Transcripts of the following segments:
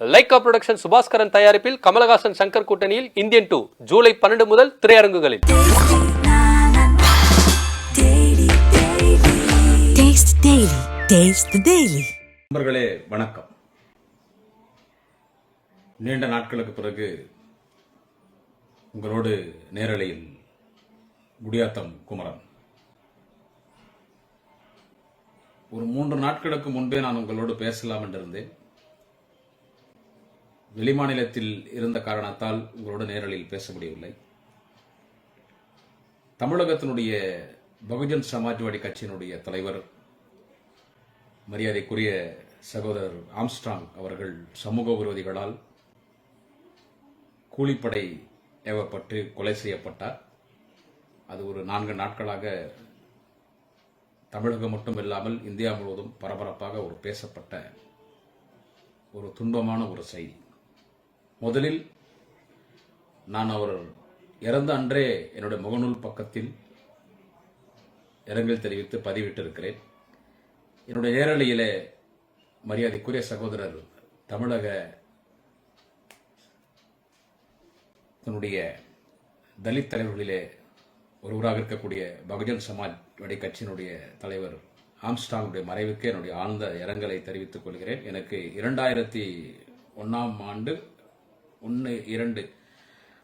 Lyca production Subaskaran தயாரிப்பில் கமலஹாசன் சங்கர் கூட்டணியில் Indian two July பன்னெண்டு முதல் திரையரங்குகளில். நண்பர்களே வணக்கம். நீண்ட நாட்களுக்கு பிறகு உங்களோடு நேரலையில் குடியாத்தம் குமரன். ஒரு மூன்று நாட்களுக்கு முன்பே நான் உங்களோடு பேசலாம் என்றிருந்தேன். வெளிமாநிலத்தில் இருந்த காரணத்தால் உங்களோட நேரலில் பேச முடியவில்லை. தமிழகத்தினுடைய பகுஜன் சமாஜ்வாடி கட்சியினுடைய தலைவர் மரியாதைக்குரிய சகோதரர் ஆம்ஸ்ட்ராங் அவர்கள் சமூக விரோதிகளால் கூலிப்படை ஏவப்பட்டு கொலை செய்யப்பட்டார். அது ஒரு நான்கு நாட்களாக தமிழகம் மட்டும் இல்லாமல் இந்தியா முழுவதும் பரபரப்பாக ஒரு பேசப்பட்ட ஒரு துன்பமான ஒரு செய்தி. முதலில் நான் அவர் இறந்த அன்றே என்னுடைய முகநூல் பக்கத்தில் இரங்கல் தெரிவித்து பதிவிட்டிருக்கிறேன். என்னுடைய நேரலையிலே மரியாதைக்குரிய சகோதரர் தமிழக தன்னுடைய தலித் தலைவர்களிலே ஒருவராக இருக்கக்கூடிய பகுஜன் சமாஜ்வாடி கட்சியினுடைய தலைவர் ஆம்ஸ்டாங்குடைய மறைவுக்கு என்னுடைய ஆழ்ந்த இரங்கலை தெரிவித்துக் கொள்கிறேன். எனக்கு இரண்டாயிரத்தி ஒன்றாம் ஆண்டு ஒன்று இரண்டு.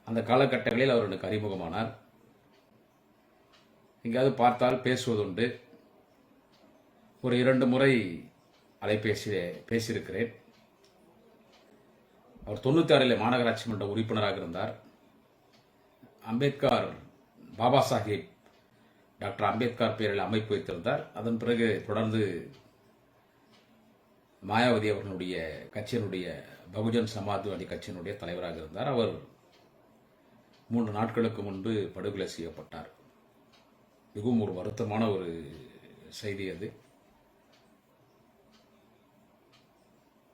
அந்த காலகட்டங்களில் அவர் எனக்கு அறிமுகமானார். எங்கேயாவது பார்த்தால் பேசுவதுண்டு. ஒரு இரண்டு முறை அலைபேசி பேசியிருக்கிறேன். அவர் தொண்ணூற்றி ஆறில் மாநகராட்சி மன்ற உறுப்பினராக இருந்தார். அம்பேத்கர் பாபா சாஹேப் டாக்டர் அம்பேத்கர் பெயரில் அமைப்பு வைத்திருந்தார். அதன் பிறகு தொடர்ந்து மாயாவதி அவர்களுடைய கட்சியினுடைய பகுஜன் சமாஜ்வாதி கட்சியினுடைய தலைவராக இருந்தார். அவர் மூன்று நாட்களுக்கு முன்பு படுகொலை செய்யப்பட்டார். மிகவும் ஒரு வருத்தமான ஒரு செய்தி அது.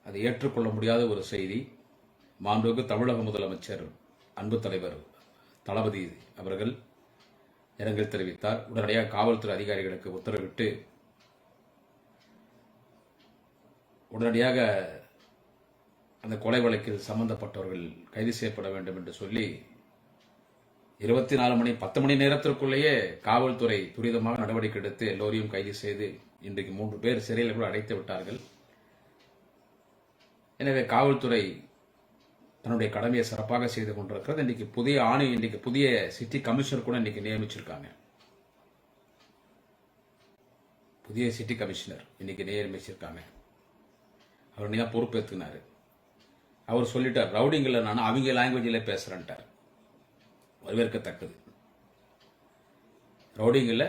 அது ஏற்றுக்கொள்ள முடியாத ஒரு செய்தி. மாண்புக்கு தமிழக முதலமைச்சர் அன்பு தலைவர் தளபதி அவர்கள் இரங்கல் தெரிவித்தார். உடனடியாக காவல்துறை அதிகாரிகளுக்கு உத்தரவிட்டு உடனடியாக அந்த கொலை வழக்கில் சம்பந்தப்பட்டவர்கள் கைது செய்யப்பட வேண்டும் என்று சொல்லி இருபத்தி நாலு மணி பத்து மணி நேரத்திற்குள்ளேயே காவல்துறை துரிதமாக நடவடிக்கை எடுத்து எல்லோரையும் கைது செய்து இன்றைக்கு மூன்று பேர் சிறையில் கூட அடைத்து விட்டார்கள். எனவே காவல்துறை தன்னுடைய கடமையை சிறப்பாக செய்து கொண்டிருக்கிறது. இன்றைக்கு புதிய ஆணை இன்றைக்கு புதிய சிட்டி கமிஷனர் கூட இன்றைக்கி நியமிச்சிருக்காங்க. புதிய சிட்டி கமிஷனர் இன்றைக்கி நியமிச்சிருக்காங்க. அவர் நீங்க பொறுப்பேற்றுனார் அவர் சொல்லிட்டார் ரவுடிங்கில் நான் அவங்க லாங்குவேஜில் பேசுகிறேன்ட்டார் வரவேற்கத்தக்கது. ரவுடிங்கில்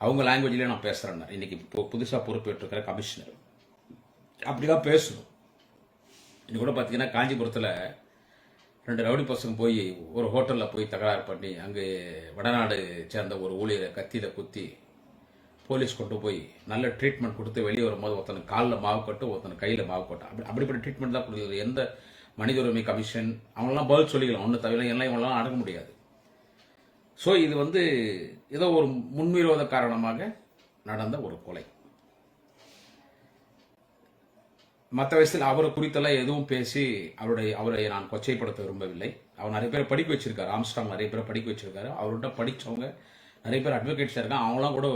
அவங்க லாங்குவேஜில் நான் பேசுறேன் இன்றைக்கி இப்போ புதுசாக பொறுப்பேற்றிருக்கிற கமிஷனர் அப்படிதான் பேசணும். இன்னும் கூட பார்த்தீங்கன்னா காஞ்சிபுரத்தில் ரெண்டு ரவுடி பசங்க போய் ஒரு ஹோட்டலில் போய் தகராறு பண்ணி அங்கே வடநாடு சேர்ந்த ஒரு ஊழியரை கத்தியில் குத்தி போலீஸ் கொண்டு போய் நல்ல ட்ரீட்மெண்ட் கொடுத்து வெளியே வரும்போது ஒருத்தனுக்கு காலில் மாவு கட்டு ஒருத்தனுக்கு கையில் மாவு கட்டும் அப்படி அப்படிப்பட்ட ட்ரீட்மெண்ட் தான் கொடுக்குது. எந்த மனித உரிமை கமிஷன் அவங்களாம் பதில் சொல்லிக்கலாம். ஒன்று தவிர எல்லாம் இவங்களாம் அடங்க முடியாது. ஸோ இது வந்து ஏதோ ஒரு முன்விரோத காரணமாக நடந்த ஒரு கொலை. மற்ற வயசில் அவரை குறித்தெல்லாம் எதுவும் பேசி அவருடைய அவரை நான் கொச்சைப்படுத்த விரும்பவில்லை. அவர் நிறைய பேர் படிக்க வச்சிருக்காரு. ஆம்ஸ்டாங் நிறைய பேர் படிக்க வச்சிருக்காரு. அவர்கிட்ட படித்தவங்க நிறைய பேர் அட்வொகேட்ஸ் இருக்காங்க. அவங்களாம் கூட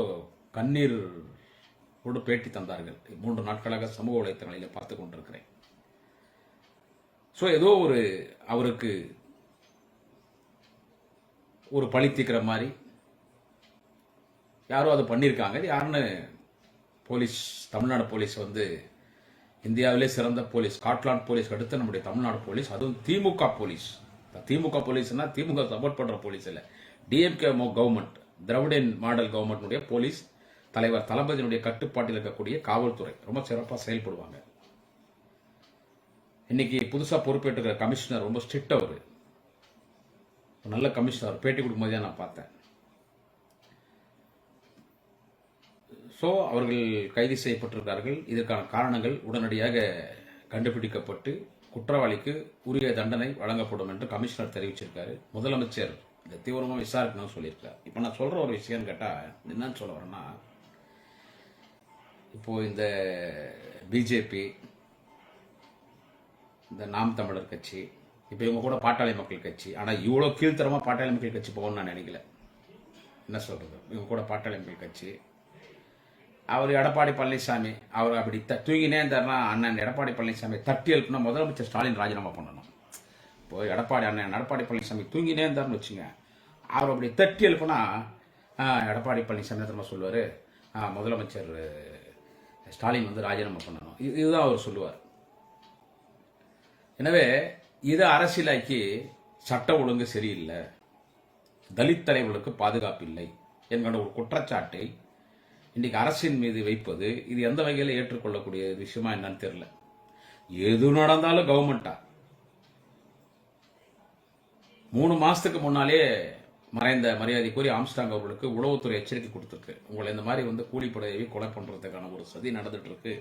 கண்ணீர் கூட பேட்டி தந்தார்கள். மூன்று நாட்களாக சமூக வலைத்தளங்களில் பார்த்து கொண்டிருக்கிறேன். ஸோ ஏதோ ஒரு அவருக்கு ஒரு பழி தீக்கிற மாதிரி யாரோ அதை பண்ணியிருக்காங்க. இது யாருன்னு போலீஸ் தமிழ்நாடு போலீஸ் வந்து இந்தியாவிலே சிறந்த போலீஸ் ஸ்காட்லாந்து போலீஸ் அடுத்து நம்முடைய தமிழ்நாடு போலீஸ் அதுவும் திமுக போலீஸ். திமுக போலீஸ்னா திமுக சப்போர்ட் பண்ணுற போலீஸ் இல்லை. டிஎம்கே கவர்மெண்ட் திராவிடன் மாடல் கவர்மெண்ட்டுடைய போலீஸ் தலைவர் தளபதியினுடைய கட்டுப்பாட்டில் இருக்கக்கூடிய காவல்துறை ரொம்ப சிறப்பாக செயல்படுவாங்க. இன்னைக்கு புதுசாக பொறுப்பேற்றுக்கிற கமிஷனர் ரொம்ப ஸ்ட்ரிக்ட் அவர். ஒரு நல்ல கமிஷனர் பேட்டி கொடுக்கும்போதே நான் பார்த்தேன். ஸோ அவர்கள் கைது செய்யப்பட்டிருக்கிறார்கள். இதற்கான காரணங்கள் உடனடியாக கண்டுபிடிக்கப்பட்டு குற்றவாளிக்கு உரிய தண்டனை வழங்கப்படும் என்று கமிஷனர் தெரிவிச்சிருக்காரு. முதலமைச்சர் இந்த தீவிரமாக விசாரிக்கணும்னு சொல்லியிருக்காரு. இப்போ நான் சொல்கிற ஒரு விஷயம் கேட்டால் என்னன்னு சொல்ல வரேன்னா இப்போ இந்த பிஜேபி இந்த நாம் தமிழர் கட்சி இப்போ இவங்க கூட பாட்டாளி மக்கள் கட்சி. ஆனால் இவ்வளோ கீழ்த்தரமாக பாட்டாளி மக்கள் கட்சி போகணும்னு நான் நினைக்கல. என்ன சொல்கிறது இவங்க கூட பாட்டாளி மக்கள் கட்சி. அவர் எடப்பாடி பழனிசாமி அவர் அப்படி த தூங்கினே இருந்தாருன்னா அண்ணன் எடப்பாடி பழனிசாமி தட்டி எழுப்புனா முதலமைச்சர் ஸ்டாலின் ராஜினாமா பண்ணணும். இப்போ எடப்பாடி அண்ணன் எடப்பாடி பழனிசாமி தூங்கினே இருந்தாருன்னு வச்சுங்க. அவர் அப்படி தட்டி எழுப்புனா எடப்பாடி பழனிசாமி திரும்ப சொல்லுவார்? முதலமைச்சர் ஸ்டாலின் வந்து ராஜினாமா பண்ணணும். இது- இதுதான் அவர் சொல்லுவார். எனவே இதை அரசியலாக்கி சட்ட ஒழுங்கு சரியில்லை. தலித் தலைவர்களுக்கு பாதுகாப்பு இல்லை என்கிற ஒரு குற்றச்சாட்டை இன்றைக்கு அரசின் மீது வைப்பது இது எந்த வகையில் ஏற்றுக்கொள்ளக்கூடிய விஷயமா என்னன்னு தெரியல. எது நடந்தாலும் கவர்மெண்டா மூணு மாசத்துக்கு முன்னாலே மறைந்த மரியாதைக்குரிய ஆம்ஸ்டாங் அவர்களுக்கு உளவுத்துறை எச்சரிக்கை கொடுத்துருக்கு. உங்களை இந்த மாதிரி வந்து கூலிப்படையை கொலை பண்ணுறதுக்கான ஒரு சதி நடந்துகிட்ருக்கு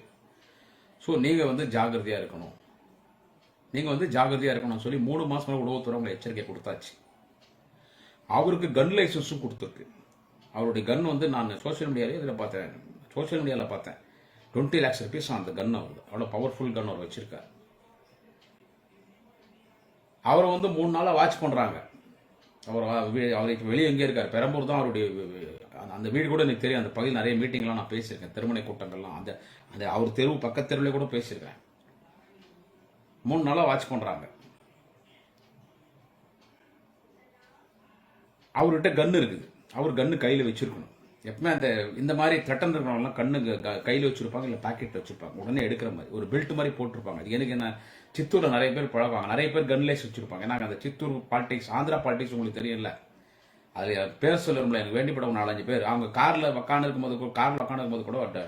ஸோ நீங்கள் வந்து ஜாகிரதையாக இருக்கணும். நீங்கள் வந்து ஜாகிரதையாக இருக்கணும்னு சொல்லி மூணு மாசம் உளவுத்துறை உங்களை எச்சரிக்கை கொடுத்தாச்சு. அவருக்கு கன் லைசன்ஸும் கொடுத்துருக்கு. அவருடைய கன் வந்து நான் சோஷியல் மீடியாவிலே இதில் பார்த்தேன். சோஷியல் மீடியாவில் பார்த்தேன். டுவெண்ட்டி லேக்ஸ் ருபீஸ் அந்த கன் அவரு. அவ்வளோ பவர்ஃபுல் கன் அவர் வச்சுருக்கார். அவரை வந்து மூணு நாளாக வாட்ச் பண்ணுறாங்க அவர் அவரை அவர் இப்போ வெளியே எங்கே இருக்கார்? பெரம்பூர் தான் அவருடைய அந்த- அந்த வீடு கூட எனக்கு தெரியும். அந்த பகுதியில் நிறைய மீட்டிங்லாம் நான் பேசியிருக்கேன். திருமண கூட்டங்கள்லாம். அந்த அந்த அவர் தெருவு பக்கத்து தெருவில் கூட பேசியிருக்கேன். மூணு நாளாக வாட்ச் பண்ணுறாங்க அவர்கிட்ட கன்று இருக்குது. அவர் கன்னு கையில் வச்சுருக்கணும். எப்பவுமே அந்த இந்த மாதிரி த்ரெட்டன் இருக்கிறவங்கலாம் கண்ணு கையில் வச்சிருப்பாங்க இல்லை பாக்கெட் வச்சிருப்பாங்க. உடனே எடுக்கிற மாதிரி ஒரு பெல்ட் மாதிரி போட்டிருப்பாங்க. அது எனக்கு என்ன சித்தூரில் நிறைய பேர் பழகுவாங்க. நிறைய பேர் கன்லேஸ் வச்சிருப்பாங்க. ஏன்னா அந்த சித்தூர் பாலிடிக்ஸ் ஆந்திரா பாலிடிக்ஸ் உங்களுக்கு தெரியல அதில் பேர் சொல்லணும்ல எனக்கு வேண்டிப்பட நாலஞ்சு பேர். அவங்க காரில் உக்காந்து இருக்கும்போது கூட காரில் உக்காந்து இருக்கும்போது கூட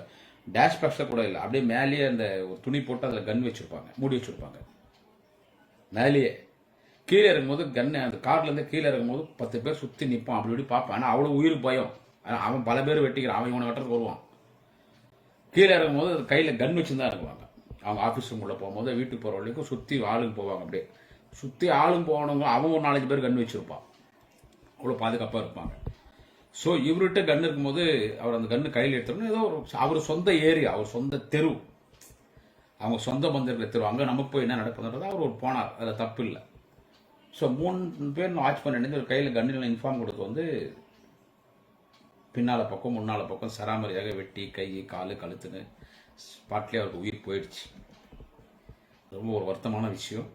டேஷ் பாக்ஸில் கூட இல்லை. அப்படியே மேலேயே அந்த ஒரு துணி போட்டு அதில் கன் வச்சிருப்பாங்க. மூடி வச்சிருப்பாங்க. மேலேயே. கீழே இறங்கும்போது கன்னு அந்த கார்லேருந்து கீழே இறங்கும்போது பத்து பேர் சுற்றி நிற்பான் அப்படி இப்படி பார்ப்பேன் ஆனால் அவ்வளோ உயிர் பயம். அவன் பல பேர் வெட்டிக்கிறான். அவன் இவனை வெட்டுறதுக்கு வருவான். கீழே இறங்கும்போது போது கையில் கன் வச்சு தான் இறங்குவாங்க. அவங்க ஆஃபீஸ் உள்ள போகும்போது வீட்டுக்கு போகிற வரைக்கும் சுற்றி ஆளுங்க போவாங்க அப்படியே. சுற்றி ஆளுங்க போனவங்க அவன் ஒரு நாலஞ்சு பேர் கன் வச்சுருப்பான். அவ்வளோ பாதுகாப்பாக இருப்பாங்க. ஸோ இவர்கிட்ட கன் இருக்கும்போது அவர் அந்த கன்று கையில் எடுத்தோம்னா ஏதோ ஒரு அவர் சொந்த ஏரியா அவர் சொந்த தெரு. அவங்க சொந்த மந்திரத்தில் தெரு. அங்கே நமக்கு போய் என்ன நடக்குதுன்றது அவர் ஒரு போனார். அதில் தப்பு இல்லை ஸோ மூணு பேர் வாட்ச் பண்ணி ஒரு கையில் கன்னில் இன்ஃபார்ம் கொடுத்து வந்து பின்னால் பக்கம் முன்னால் பக்கம் சராமரியாக வெட்டி கை காலு கழுத்துன்னு ஸ்பாட்லேயே அவருக்கு உயிர் போயிடுச்சு. ரொம்ப ஒரு வருத்தமான விஷயம்.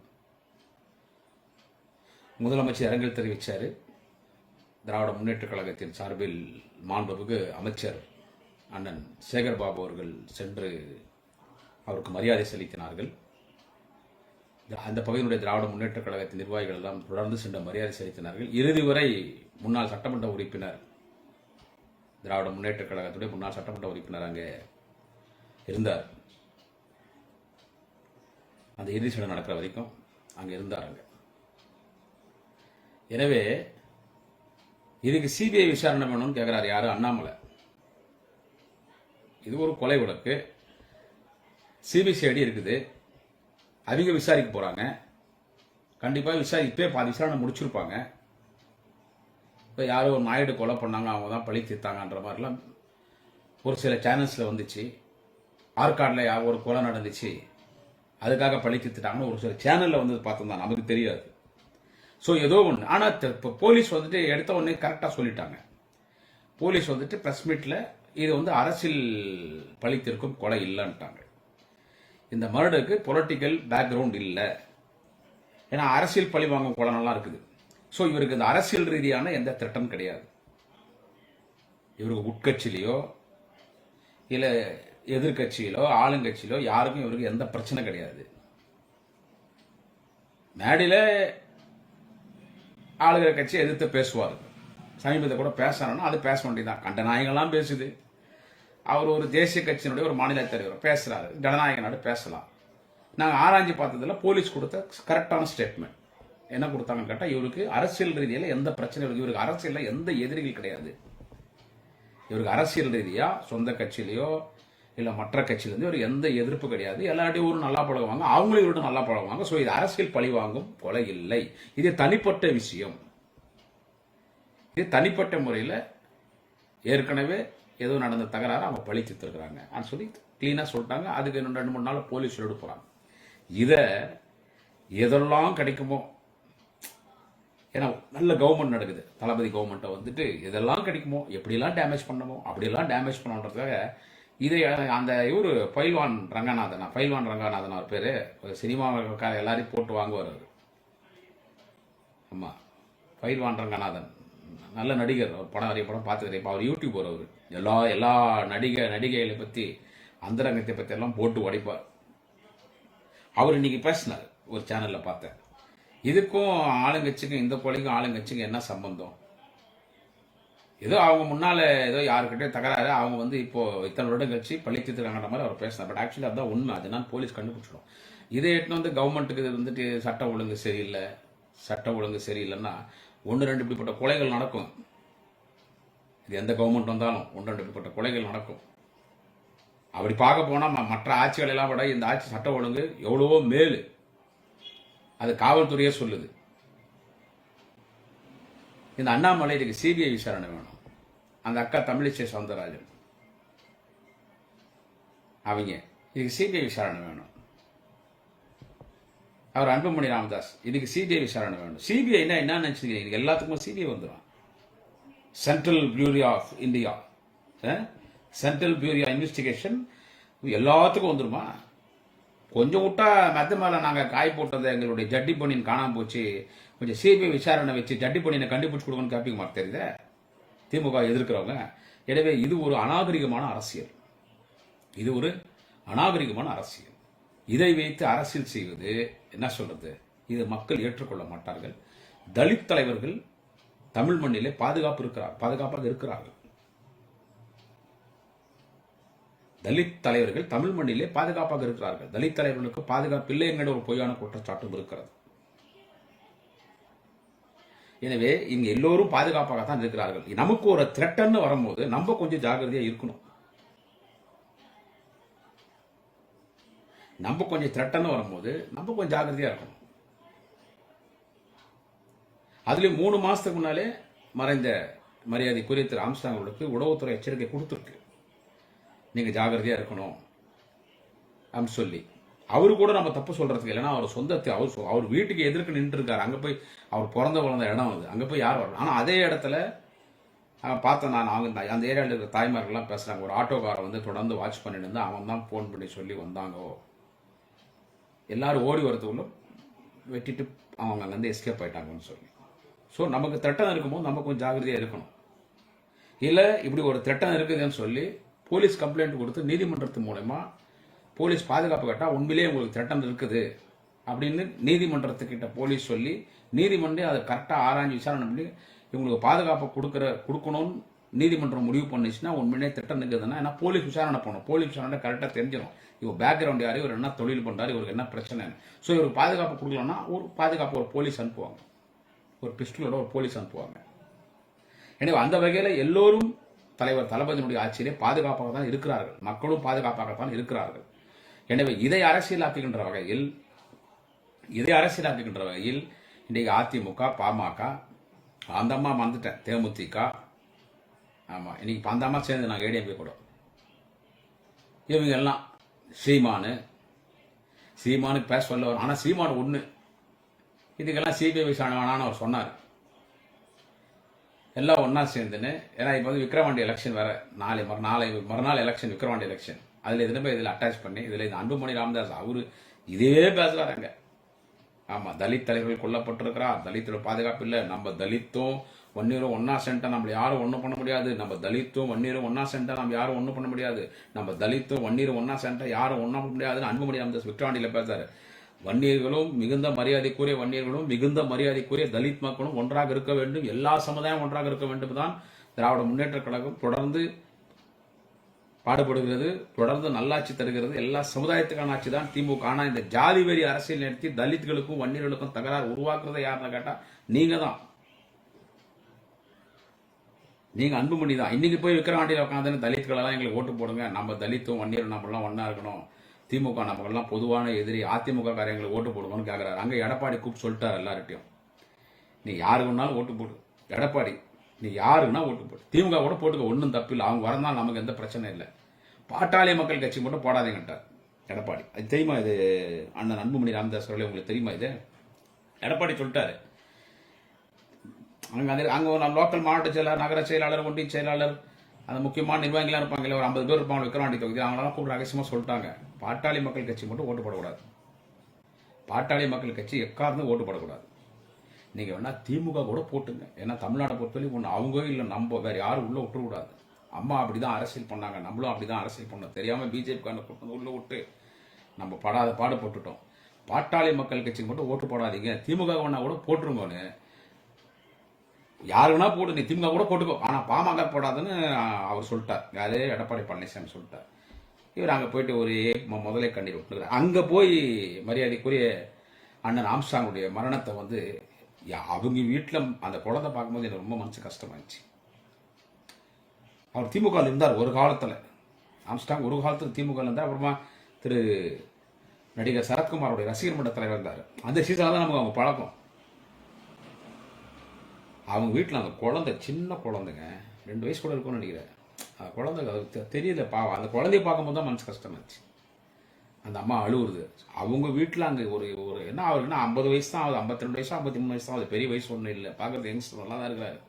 முதலமைச்சர் இரங்கல் தெரிவித்தார் திராவிட முன்னேற்றக் கழகத்தின் சார்பில் மாண்புமிகு அமைச்சர் அண்ணன் சேகர் பாபு அவர்கள் சென்று அவருக்கு மரியாதை செலுத்தினார்கள். அந்த பகுதியினுடைய திராவிட முன்னேற்றக் கழகத்தின் நிர்வாகிகள் எல்லாம் தொடர்ந்து சென்ற மரியாதை செலுத்தினார்கள். இறுதி வரை முன்னாள் சட்டமன்ற உறுப்பினர் திராவிட முன்னேற்ற கழகத்துடைய முன்னாள் சட்டமன்ற உறுப்பினர் அங்கே இருந்தார். அந்த இறுதி சடங்கு நடக்கிற வரைக்கும் அங்கே இருந்தார் அங்கே. எனவே இதுக்கு சிபிஐ விசாரணை பண்ணணும்னு கேட்குறார் யாரும் அண்ணாமலை. இது ஒரு கொலை வழக்கு. சிபிசிஐடி இருக்குது. அவங்க விசாரிக்க போகிறாங்க கண்டிப்பாக விசாரிப்பே பாதி விசாரணை முடிச்சிருப்பாங்க. இப்போ யாரோ ஒரு நாயுடு கொலை பண்ணாங்க அவங்க தான் பழி தீர்த்தாங்கன்ற மாதிரிலாம் ஒரு சில சேனல்ஸில் வந்துச்சு. ஆற்காட்டில் யார் ஒரு கொலை நடந்துச்சு. அதுக்காக பழி தீர்த்துட்டாங்கன்னு ஒரு சில சேனலில் வந்து பார்த்தோம் நமக்கு தெரியாது. ஸோ ஏதோ ஒன்று ஆனால் இப்போ போலீஸ் வந்துட்டு எடுத்த உடனே கரெக்டாக சொல்லிட்டாங்க. போலீஸ் வந்துட்டு ப்ரெஸ் மீட்டில் இது வந்து அரசியல் பழித்திருக்கும் கொலை இல்லைன்ட்டாங்க. இந்த மர்டருக்கு பொலிட்டிக்கல் பேக்ரவுண்ட் இல்லை. ஏன்னா அரசியல் பழி வாங்கும் நல்லா இருக்குது. ஸோ இவருக்கு இந்த அரசியல் ரீதியான எந்த திட்டம் கிடையாது. இவருக்கு உட்கட்சியிலையோ இல்லை எதிர்கட்சியிலோ ஆளுங்கட்சியிலோ யாருக்கும் இவருக்கு எந்த பிரச்சனை கிடையாது. மேடையில் ஆளுகிற கட்சியை எதிர்த்து பேசுவார். சமீபத்தை கூட பேசணும்னா அது பேச வேண்டியதான் கண்ட நாயகம்லாம் பேசுது. அவர் ஒரு தேசிய கட்சியினுடைய ஒரு மாநில தலைவர் பேசுகிறாரு ஜனநாயக நாடு பேசலாம். நாங்கள் ஆராய்ஞ்சு பார்த்ததுல போலீஸ் கொடுத்த கரெக்டான ஸ்டேட்மெண்ட் என்ன கொடுத்தாங்கன்னு கேட்டால் இவருக்கு அரசியல் ரீதியில் எந்த பிரச்சனையும் இருக்கு. இவருக்கு அரசியலில் எந்த எதிரிகள் கிடையாது. இவருக்கு அரசியல் ரீதியாக சொந்த கட்சியிலையோ இல்லை மற்ற கட்சியிலேருந்து ஒரு எந்த எதிர்ப்பு கிடையாது. எல்லாட்டையும் ஒரு நல்லா பழகுவாங்க அவங்களும் இவர்கிட்ட நல்லா பழகுவாங்க. ஸோ இது அரசியல் பழி வாங்கும் கொலை இல்லை. இது தனிப்பட்ட விஷயம். இது தனிப்பட்ட முறையில் ஏற்கனவே ஏதோ நடந்த தகராறு அவங்க பழி சித்திருக்கிறாங்க அப்படின்னு சொல்லி கிளீனாக சொல்லிட்டாங்க. அதுக்கு இன்னும் ரெண்டு மூணு நாள் போலீஸ் எடுப்புறாங்க போகிறாங்க இதை எதெல்லாம் கிடைக்குமோ ஏன்னா நல்ல கவர்மெண்ட் நடக்குது. தளபதி கவர்மெண்ட்டை வந்துட்டு இதெல்லாம் கிடைக்குமோ எப்படிலாம் டேமேஜ் பண்ணமோ அப்படிலாம் டேமேஜ் பண்ணணுன்றதுக்காக இதை அந்த இவர் பைல்வான் ரங்கநாதனா பைல்வான் ரங்கநாதன் அவர் பேர் சினிமாக்கார எல்லாரையும் போட்டு வாங்குவார் அவர். ஆமாம் பைல்வான் ரங்கநாதன். நல்ல நடிகர். அவர் படம் நிறைய படம் பார்த்துக்கிறேன் இப்போ அவர் யூடியூபர் அவர். எல்லா எல்லா நடிகை நடிகைகளை பற்றி அந்தரங்கத்தை பற்றி எல்லாம் போட்டு உடைப்பார். அவர் இன்னைக்கு பேசினார். ஒரு சேனலில் பார்த்தேன். இதுக்கும் ஆளுங்கட்சிக்கும் இந்த கொலைக்கும் ஆளுங்கட்சிக்கும் என்ன சம்பந்தம்? ஏதோ அவங்க முன்னால் ஏதோ யாருக்கிட்டே தகராறு அவங்க வந்து இப்போ இத்தனை வருடம் கழிச்சு பள்ளி தீர்த்துக்காங்கிற மாதிரி அவர் பேசினார். பட் ஆக்சுவலி அதுதான் உண்மை. அது நான் போலீஸ் கண்டுபிடிச்சிடும். இதை எட்டுன்னு வந்து கவர்மெண்ட்டுக்கு இது வந்துட்டு சட்டம் ஒழுங்கு சரியில்லை. சட்டம் ஒழுங்கு சரியில்லைன்னா ஒன்று ரெண்டு இப்படிப்பட்ட கொலைகள் நடக்கும். இது எந்த கவர்மெண்ட் வந்தாலும் ஒன்று ரெண்டு இப்படிப்பட்ட கொலைகள் நடக்கும். அப்படி பார்க்க போனால் ம- மற்ற ஆட்சிகளெல்லாம் விட இந்த ஆட்சி சட்டம் ஒழுங்கு எவ்வளவோ மேலு. அது காவல்துறையே சொல்லுது. இந்த அண்ணாமலை இதுக்கு சிபிஐ விசாரணை வேணும். அந்த அக்கா தமிழிசை சவுந்தரராஜன். அவங்க. இதுக்கு சிபிஐ விசாரணை வேணும். அவர் அன்புமணி ராமதாஸ். இதுக்கு சிபிஐ விசாரணை வேணும். சிபிஐனா என்ன நினைச்சிருக்கீங்க இதுக்கு எல்லாத்துக்குமே சிபிஐ வந்துடும் Central Bureau of India Central Bureau Investigation எல்லாத்துக்கும் வந்துருமா? கொஞ்சம் விட்டா மெத்த மேலே நாங்கள் காய் போட்டதை எங்களுடைய ஜட்டி பொண்ணின் காணாமல் போச்சு. கொஞ்சம் சிபிஐ விசாரணை வச்சு ஜட்டி பொண்ணினை கண்டுபிடிச்சு கொடுக்கணும்னு கேட்பீங்க மாதிரி தெரியுது? திமுக எதிர்க்கிறவங்க. எனவே இது ஒரு அநாகரிகமான அரசியல். இது ஒரு அநாகரிகமான அரசியல். இதை வைத்து அரசியல் செய்வது என்ன சொல்றது? இது மக்கள் ஏற்றுக்கொள்ள மாட்டார்கள். தலித் தலைவர்கள் தமிழ் மண்ணிலே பாதுகாப்பு இருக்கிறார். பாதுகாப்பாக இருக்கிறார்கள். தலித் தலைவர்கள் தமிழ் மண்ணிலே பாதுகாப்பாக இருக்கிறார்கள். தலித் தலைவர்களுக்கு பாதுகாப்பு இல்லை என்கிற ஒரு பொய்யான குற்றச்சாட்டும் இருக்கிறது. எனவே இங்க எல்லோரும் பாதுகாப்பாக தான் இருக்கிறார்கள். நமக்கு ஒரு த்ரெட்டன்னு வரும்போது நம்ம கொஞ்சம் ஜாகிரதையா இருக்கணும். நம்ம கொஞ்சம் த்ரெட்டன்னு வரும்போது நம்ம கொஞ்சம் ஜாகிரதையா இருக்கணும். அதுலயும் மூணு மாசத்துக்கு முன்னாலே மறைந்த மரியாதைக்குரிய திரு ஆம்ஸ்டாங்களுக்கு உளவுத்துறை எச்சரிக்கை கொடுத்துருக்கு. நீங்கள் ஜாகிரதையாக இருக்கணும் அப்படின்னு சொல்லி. அவரு கூட நம்ம தப்பு சொல்கிறதுக்கு இல்லைன்னா அவர் சொந்தத்தை அவர் அவர் வீட்டுக்கு எதிர்க்கு நின்றுருக்காரு. அங்கே போய் அவர் பிறந்த வளர்ந்த இடம் அது. அங்கே போய் யார் வரலாம் ஆனால் அதே இடத்துல பார்த்தேன் நான் அவங்க அந்த ஏரியாவில் இருக்கிற தாய்மார்கள்லாம் பேசுகிறாங்க ஒரு ஆட்டோக்காரை வந்து தொடர்ந்து வாட்ச் பண்ணிட்டு இருந்தால் அவன் தான் ஃபோன் பண்ணி சொல்லி வந்தாங்கோ. எல்லாரும் ஓடி வரதுக்குள்ள வெட்டிட்டு அவங்க அங்கேருந்து எஸ்கேப் ஆயிட்டாங்கன்னு சொல்லி. ஸோ நமக்கு திட்டம் இருக்கும்போது நம்ம கொஞ்சம் ஜாகிரதையாக இருக்கணும். இல்லை இப்படி ஒரு திட்டம் இருக்குதுன்னு சொல்லி போலீஸ் கம்ப்ளைண்ட் கொடுத்து நீதிமன்றத்து மூலயமா போலீஸ் பாதுகாப்பு கேட்டால் உண்மையிலேயே உங்களுக்கு திட்டம் இருக்குது அப்படின்னு நீதிமன்றத்துக்கிட்ட போலீஸ் சொல்லி நீதிமன்றம் அதை கரெக்டாக ஆராய்ஞ்சு விசாரணை பண்ணி இவங்களுக்கு பாதுகாப்பு கொடுக்குற கொடுக்கணும்னு நீதிமன்றம் முடிவு பண்ணுச்சுன்னா உண்மையிலே திட்டம் இருக்குதுன்னா ஏன்னா போலீஸ் விசாரணை பண்ணணும். போலீஸ் விசாரணை கரெக்டாக தெரிஞ்சிடும் இவர் பேக்ரவுண்ட் யார்? இவர் என்ன தொழில் பண்ணுறாரு இவருக்கு என்ன பிரச்சனை? ஸோ இவருக்கு பாதுகாப்பு கொடுக்கலன்னா ஒரு பாதுகாப்பு ஒரு போலீஸ் அனுப்புவாங்க. ஒரு பிஸ்டலோட ஒரு போலீஸ் அனுப்புவாங்க. எனவே அந்த வகையில் எல்லோரும் தலைவர் தளபதியினுடைய ஆட்சியிலே பாதுகாப்பாக தான் இருக்கிறார்கள். மக்களும் பாதுகாப்பாகத்தான் இருக்கிறார்கள். எனவே இதை அரசியலாக்குகின்ற வகையில் இதை அரசியலாக்குகின்ற வகையில் இன்றைக்கு அதிமுக பாமக அந்த அம்மா வந்துட்டேன் தேமுதிக. ஆமாம் இன்னைக்கு இப்ப அந்த அம்மா சேர்ந்து நாங்கள் ஏடிஎம்பி கூட. இவங்க எல்லாம் சீமானு சீமானுக்கு பேச சொல்ல வரும் ஆனால் சீமான் ஒன்று இதுக்கெல்லாம் சிபிஐ விசாரணை வேணான்னு அவர் சொன்னார். எல்லாம் ஒன்றா சேர்ந்துன்னு ஏன்னா இப்போ வந்து விக்ரவாண்டி எலெக்ஷன் வேற நாளை மறு நாளை மறுநாள் எலெக்ஷன் விக்ரவாண்டி எலெக்ஷன் அதில் இதில் போய் இதில் அட்டாச் பண்ணி இதில் இந்த அன்புமணி ராமதாஸ் அவரு இதே பேசுறாருங்க ஆமாம் தலித் தலைவர்கள் கொல்லப்பட்டிருக்கிறார். தலித்தோட பாதுகாப்பு இல்லை. நம்ம தலித்தும் வன்னியரும் ஒன்னா சென்டா நம்மள யாரும் ஒன்றும் பண்ண முடியாது. நம்ம தலித்தும் வன்னியரும் ஒன்னா சென்டா நம்ம யாரும் ஒன்றும் பண்ண முடியாது. நம்ம தலித்தும் வன்னியரும் ஒன்னா சென்டா யாரும் ஒன்றும் பண்ண முடியாதுன்னு அன்புமணி ராமதாஸ் விக்ரவாண்டியில் பேசுகிறார் வன்னியர்களும் மிகுந்த மரியாதைக்குரிய வன்னியர்களும் மிகுந்த மரியாதைக்குரிய தலித் மக்களும் ஒன்றாக இருக்க வேண்டும். எல்லா சமுதாயம் ஒன்றாக இருக்க வேண்டும் தான் திராவிட முன்னேற்ற கழகம் தொடர்ந்து பாடுபடுகிறது தொடர்ந்து நல்லாட்சி தருகிறது. எல்லா சமுதாயத்துக்கான ஆட்சி தான் திமுக. ஆனால் இந்த ஜாதி வெறி அரசியல் நடத்தி தலித்களுக்கும் வன்னியர்களுக்கும் தகராறு உருவாக்குறதை யாருன்னு கேட்டால் நீங்க தான். நீங்க அன்புமணி தான். இன்னைக்கு போய் விக்கிரவாண்டியில் உட்காந்து தலித்களெல்லாம் எங்களுக்கு ஓட்டு போடுங்க. நம்ம தலித்தும் வன்னியரும் நம்மளாம் ஒன்னா இருக்கணும். திமுக நபர்கள்லாம் பொதுவான எதிரி அதிமுக காரியங்களுக்கு ஓட்டு போடுவோம்னு கேட்குறாரு அங்கே எடப்பாடி கூப்பிட்டு சொல்லிட்டார் எல்லார்ட்டையும் நீ யாருக்கு வேணாலும் ஓட்டு போடு. எடப்பாடி நீ யாருக்குன்னா ஓட்டு போடு. திமுக கூட போட்டுக்க ஒன்றும் தப்பு இல்லை. அவங்க வரந்தால் நமக்கு எந்த பிரச்சனை இல்லை. பாட்டாளி மக்கள் கட்சி மட்டும் போடாதீங்கட்டார் எடப்பாடி. அது தெரியுமா இது அண்ணன் அன்புமணி ராமதாஸ் அவர்களே உங்களுக்கு தெரியுமா இது? எடப்பாடி சொல்லிட்டாரு. அங்கே அந்த அங்கே லோக்கல் மாவட்ட செயலாளர் நகர செயலாளர் ஒன்றிய செயலாளர் அந்த முக்கியமான நிர்வாகிகளாக இருப்பாங்க ஒரு ஐம்பது பேர் இருப்பாங்க விக்ரவாண்டி தொகுதி அவங்களாம் கூட ரகசியமாக சொல்லிட்டாங்க. பாட்டாளி மக்கள் கட்சி மட்டும் ஓட்டு போடக்கூடாது. பாட்டாளி மக்கள் கட்சி எக்காரணம் ஓட்டு போடக்கூடாது. நீங்கள் வேணால் திமுக கூட போட்டுங்க. ஏன்னா தமிழ்நாட்டை பொறுத்தவரைக்கும் ஒன்று அவங்க இல்லை. நம்ம வேறு யாரும் உள்ளே விட்டுறக்கூடாது. அம்மா அப்படிதான் அரசியல் பண்ணாங்க. நம்மளும் அப்படி தான் அரசியல் பண்ணோம். தெரியாமல் பிஜேபிக்கான கூட்டம் உள்ளே விட்டு நம்ம படாத பாடு போட்டுட்டோம். பாட்டாளி மக்கள் கட்சிக்கு மட்டும் ஓட்டு போடாதீங்க. திமுக வேணா கூட போட்டுருங்கன்னு யாரு வேணா போடு நீ திமுக கூட போட்டுக்கோ. ஆனால் பாமக போடாதுன்னு அவர் சொல்லிட்டார். யாரு எடப்பாடி பழனிசாமி சொல்லிட்டார். இவர் அங்கே போயிட்டு ஒரு முதலே கண்ணீர் விட்டுக்கிறார் அங்கே போய் மரியாதைக்குரிய அண்ணன் ஆம்ஸ்டாங்குடைய மரணத்தை வந்து அவங்க வீட்டில் அந்த குழந்தை பார்க்கும்போது எனக்கு ரொம்ப மனசு கஷ்டமாயிடுச்சு. அவர் திமுக இருந்தார் ஒரு காலத்தில். ஆம்ஸ்டாங் ஒரு காலத்தில் திமுக இருந்தார். அப்புறமா திரு நடிகர் சரத்குமாரோடைய ரசிகர் மன்ற தலைவர் இருந்தார். அந்த சீசனில் தான் நமக்கு அவங்க பழக்கம். அவங்க வீட்டில் அந்த குழந்தை சின்ன குழந்தைங்க ரெண்டு வயசு கூட இருக்கும்னு நினைக்கிறேன். அந்த குழந்தை அது தெ- தெரியல பாவம். அந்த குழந்தைய பார்க்கும்போது தான் மனசு கஷ்டமாச்சு. அந்த அம்மா அழுவுறது. அவங்க வீட்டில் அங்கே ஒரு ஒரு என்ன அவருக்குன்னா ஐம்பது வயசு தான் ஆகுது. ஐம்பத்தி ரெண்டு வயசு ஐம்பத்தி மூணு வயசு தான் ஆகுது. பெரிய வயசு ஒன்றும் இல்லை. பார்க்கறது யங்ஸ்டர் நல்லா தான் இருக்கிறாரு.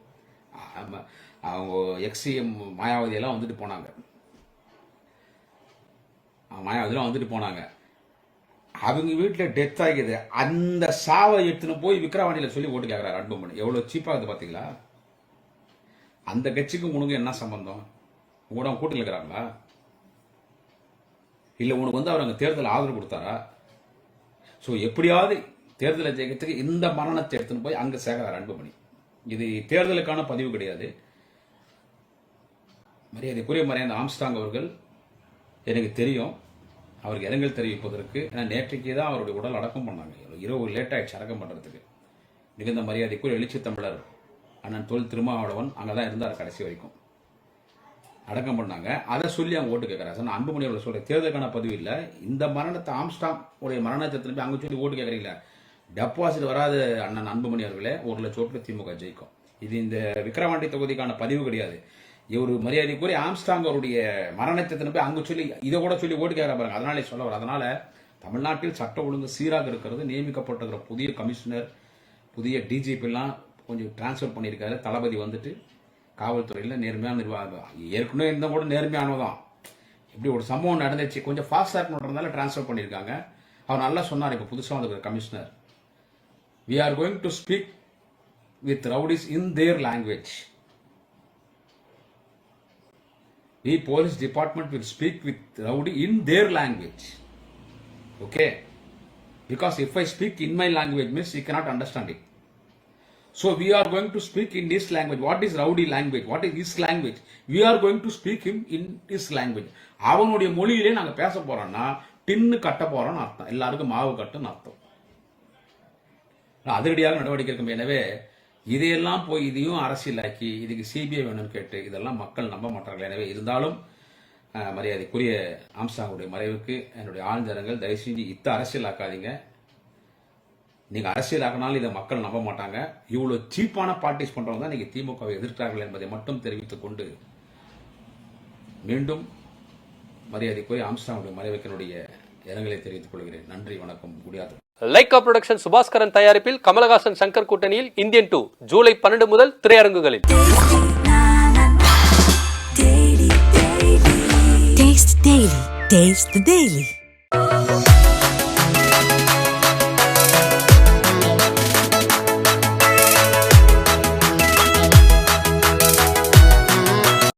அவங்க எக்ஸிஎம் மாயாவதி எல்லாம் வந்துட்டு போனாங்க. மாயாவதியெல்லாம் மாயாவதிலாம் வந்துட்டு போனாங்க. அவங்க வீட்டில் டெத் ஆகிது அந்த சாவை எடுத்துன்னு போய் விக்ரவாணியில் சொல்லி ஓட்டு கேட்குறாரு அன்புமணி. எவ்வளோ சீப்பாக இருக்குது பார்த்தீங்களா அந்த கட்சிக்கும் உனக்கு என்ன சம்பந்தம்? உங்க கூட கூட்டில் இருக்கிறாங்களா? இல்லை உனக்கு வந்து அவர் அங்கே தேர்தல் ஆதரவு கொடுத்தாரா? ஸோ எப்படியாவது தேர்தலை ஜெயிக்கிறதுக்கு இந்த மரணத்தை எடுத்துன்னு போய் அங்கே சேர்க்கிறார் அன்புமணி. இது தேர்தலுக்கான பதிவு கிடையாது. மரியாதைக்குரிய மரியாதை ஆம்ஸ்டாங் அவர்கள் எனக்கு தெரியும். அவருக்கு இரங்கல் தெரிவிப்பதற்கு. ஏன்னா நேற்றைக்கு தான் அவருடைய உடல் அடக்கம் பண்ணாங்க. இரவு லேட் ஆயிடுச்சு அடக்கம் பண்ணுறதுக்கு மிகுந்த மரியாதைக்குள் எழுச்சி தமிழர் அண்ணன் தொல் திருமாவளவன் அங்கே தான் இருந்தார் கடைசி வரைக்கும். அடக்கம் பண்ணாங்க. அதை சொல்லி அவங்க ஓட்டு கேட்குறாங்க நான் அன்புமணி அவர்கள் சொல்கிற தேர்தலுக்கான பதிவு இல்லை. இந்த மரணத்தை ஆம்ஸ்டாம் உடைய மரணத்தை திரும்பி அங்கே சொல்லி ஓட்டு கேட்குறீங்களா டெபாசிட் வராது அண்ணன் அன்புமணி அவர்களே ஒரு லட்சம் ஓட்டில் திமுக ஜெயிக்கும். இது இந்த விக்கிரவாண்டி தொகுதிக்கான பதிவு கிடையாது. இவர் மரியாதைக்குரிய ஆம்ஸ்டாங் அவருடைய மரணத்தை போய் அங்கே சொல்லி இதை கூட சொல்லி ஓட்டு கேட்க பாருங்க. அதனாலே சொல்ல வர அதனால தமிழ்நாட்டில் சட்ட ஒழுங்கு சீராக இருக்கிறது நியமிக்கப்பட்டிருக்கிற புதிய கமிஷனர் புதிய டிஜிபிலாம் கொஞ்சம் டிரான்ஸ்ஃபர் பண்ணியிருக்காரு. தளபதி வந்துட்டு காவல்துறையில் நேர்மையான நிர்வாகம் ஏற்கனவே இருந்தால் கூட நேர்மையானதான் இப்படி ஒரு சம்பவம் நடந்துச்சு. கொஞ்சம் ஃபாஸ்ட் ஆக்ட்ன்றதுனால டிரான்ஸ்ஃபர் பண்ணியிருக்காங்க. அவர் நல்லா சொன்னார் இப்போ புதுசாக வந்திருக்கிற commissioner. We are going to speak with rowdies in their language we police department will speak with rowdy in their language okay because if I speak in my language means you cannot understand it so we are going to speak in his language what is rowdy language? What is is language We are going to speak him in his language அவனுடைய மொழியிலே நாங்கள் பேச போறோம்னா டின்னு கட்ட போறோம்னு அர்த்தம். எல்லாருக்கும் மாவு கட்டுன்னு அர்த்தம். அதிரடியாக நடவடிக்கை இருக்கும் எனவே இதையெல்லாம் போய் இதையும் அரசியலாக்கி இதுக்கு சிபிஐ வேணும்னு கேட்டு இதெல்லாம் மக்கள் நம்ப மாட்டார்கள். எனவே இருந்தாலும் மரியாதைக்குரிய ஆம்சாங்குடைய மறைவுக்கு என்னுடைய ஆழ்ந்தரங்கள். தயவு செஞ்சு இத்த அரசியலாக்காதீங்க. நீங்க அரசியலாக்கினாலும் இதை மக்கள் நம்ப மாட்டாங்க. இவ்வளவு சீப்பான பார்ட்டிஸ் பண்றவங்க தான் நீங்க திமுகவை எதிர்க்கிறார்கள் என்பதை மட்டும் தெரிவித்துக் கொண்டு மீண்டும் மரியாதைக்குரிய ஆம்ஸ்டாங்குடைய மறைவுக்கினுடைய இரங்கலை தெரிவித்துக் கொள்கிறேன். நன்றி வணக்கம் குடியாத்தம். லைகா புரொடக்ஷன் சுபாஸ்கரன் தயாரிப்பில் கமலஹாசன் சங்கர் கூட்டணியில் இந்தியன் டூ ஜூலை பன்னெண்டு முதல் திரையரங்குகளில் Taste the Daily.